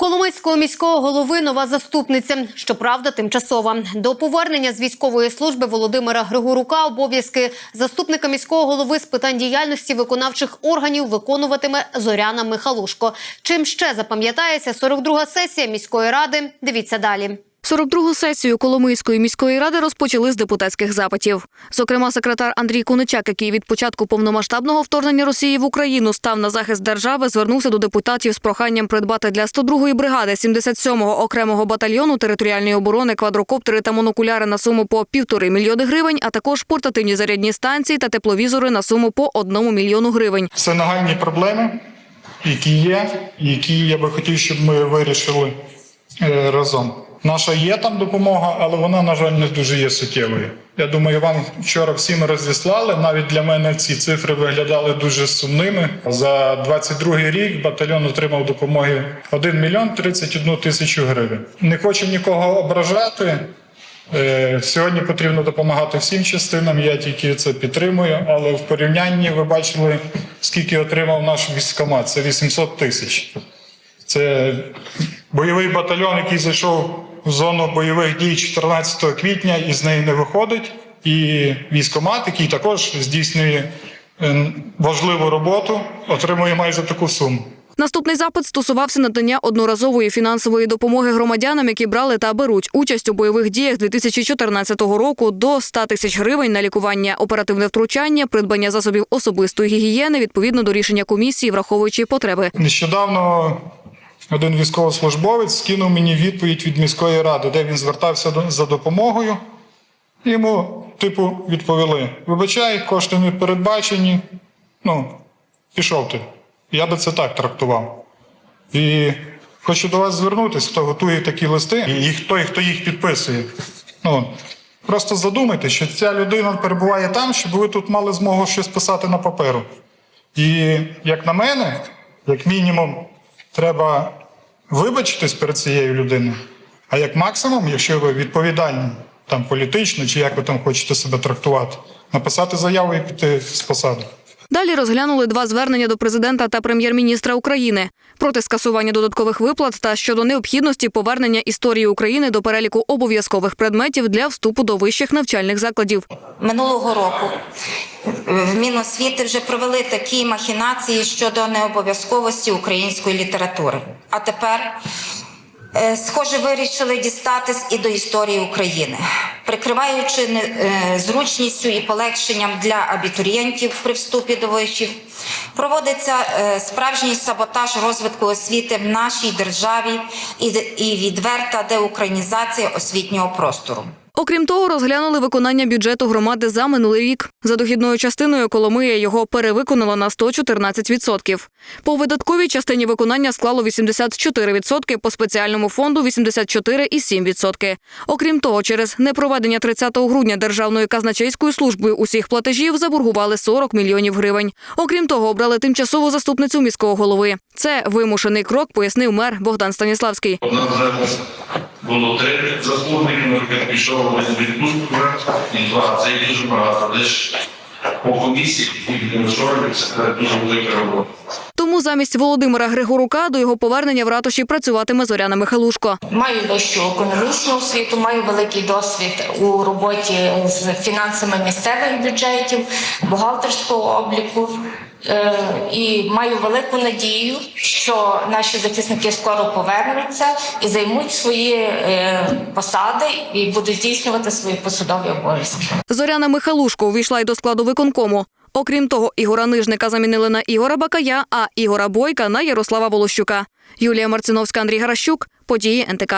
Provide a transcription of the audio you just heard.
Коломийського міського голови нова заступниця, щоправда, тимчасова. До повернення з військової служби Володимира Григорука обов'язки заступника міського голови з питань діяльності виконавчих органів виконуватиме Зоряна Михалушко. Чим ще запам'ятається 42-га сесія міської ради? Дивіться далі. 42-гу сесію Коломийської міської ради розпочали з депутатських запитів. Зокрема, секретар Андрій Куничак, який від початку повномасштабного вторгнення Росії в Україну став на захист держави, звернувся до депутатів з проханням придбати для 102-ї бригади 77-го окремого батальйону територіальної оборони квадрокоптери та монокуляри на суму по півтори мільйони гривень, а також портативні зарядні станції та тепловізори на суму по одному мільйону гривень. Це нагальні проблеми, які є, які я би хотів, щоб ми вирішили е, разом. Наша є там допомога, але вона, на жаль, не дуже є суттєвою. Я думаю, вам вчора всім розіслали. Навіть для мене ці цифри виглядали дуже сумними. За 22 рік батальйон отримав допомоги 1 мільйон 31 тисячу гривень. Не хочу нікого ображати. Е, Сьогодні потрібно допомагати всім частинам. Я тільки це підтримую. Але в порівнянні ви бачили, скільки отримав наш військкомат. Це 800 тисяч. Це бойовий батальйон, який зайшов в зону бойових дій 14 квітня і з неї не виходить. І військкомат, який також здійснює е, важливу роботу, отримує майже таку суму. Наступний запит стосувався надання одноразової фінансової допомоги громадянам, які брали та беруть участь у бойових діях 2014 року до 100 тисяч гривень на лікування, оперативне втручання, придбання засобів особистої гігієни відповідно до рішення комісії, враховуючи потреби. Нещодавно один військовослужбовець скинув мені відповідь від міської ради, де він звертався за допомогою. Йому, типу, відповіли: вибачай, кошти не передбачені. Ну, пішов ти. Я би це так трактував. І хочу до вас звернутися, хто готує такі листи, і і той, хто їх підписує. Ну, просто задумайте, що ця людина перебуває там, щоб ви тут мали змогу щось писати на паперу. І як на мене, як мінімум, треба вибачитись перед цією людиною. А як максимум, якщо ви відповідальні там політично чи як ви там хочете себе трактувати, написати заяву і піти з посади. Далі розглянули два звернення до президента та прем'єр-міністра України проти скасування додаткових виплат та щодо необхідності повернення історії України до переліку обов'язкових предметів для вступу до вищих навчальних закладів. Минулого року в Міносвіти вже провели такі махінації щодо необов'язковості української літератури. А тепер, е, схоже, вирішили дістатись і до історії України, прикриваючи е, зручністю і полегшенням для абітурієнтів при вступі до вишів. Проводиться е, справжній саботаж розвитку освіти в нашій державі і відверта деукраїнізація освітнього простору. Окрім того, розглянули виконання бюджету громади за минулий рік. За дохідною частиною Коломия його перевиконала на 114%. По видатковій частині виконання склало 84%, по спеціальному фонду 84,7%. Окрім того, через непроведення 30 грудня Державною казначейською службою усіх платежів заборгували 40 мільйонів гривень. Окрім того, обрали тимчасову заступницю міського голови. Це вимушений крок, пояснив мер Богдан Станіславський. Було три заступники, наприклад, пішов у відпустку і два. Це дуже багато. Лише по комісії, які відмінусовуються, це дуже велика робота. Тому замість Володимира Григорука до його повернення в ратуші працюватиме Зоряна Михалушко. Маю вищу економічну освіту, маю великий досвід у роботі з фінансами місцевих бюджетів, бухгалтерського обліку. Е, І маю велику надію, що наші захисники скоро повернуться і займуть свої е, посади і будуть здійснювати свої посадові обов'язки. Зоряна Михалушко увійшла й до складу виконкому. Окрім того, Ігора Нижника замінили на Ігора Бакая, а Ігора Бойка на Ярослава Волощука. Юлія Марциновська, Андрій Гаращук. Події НТК.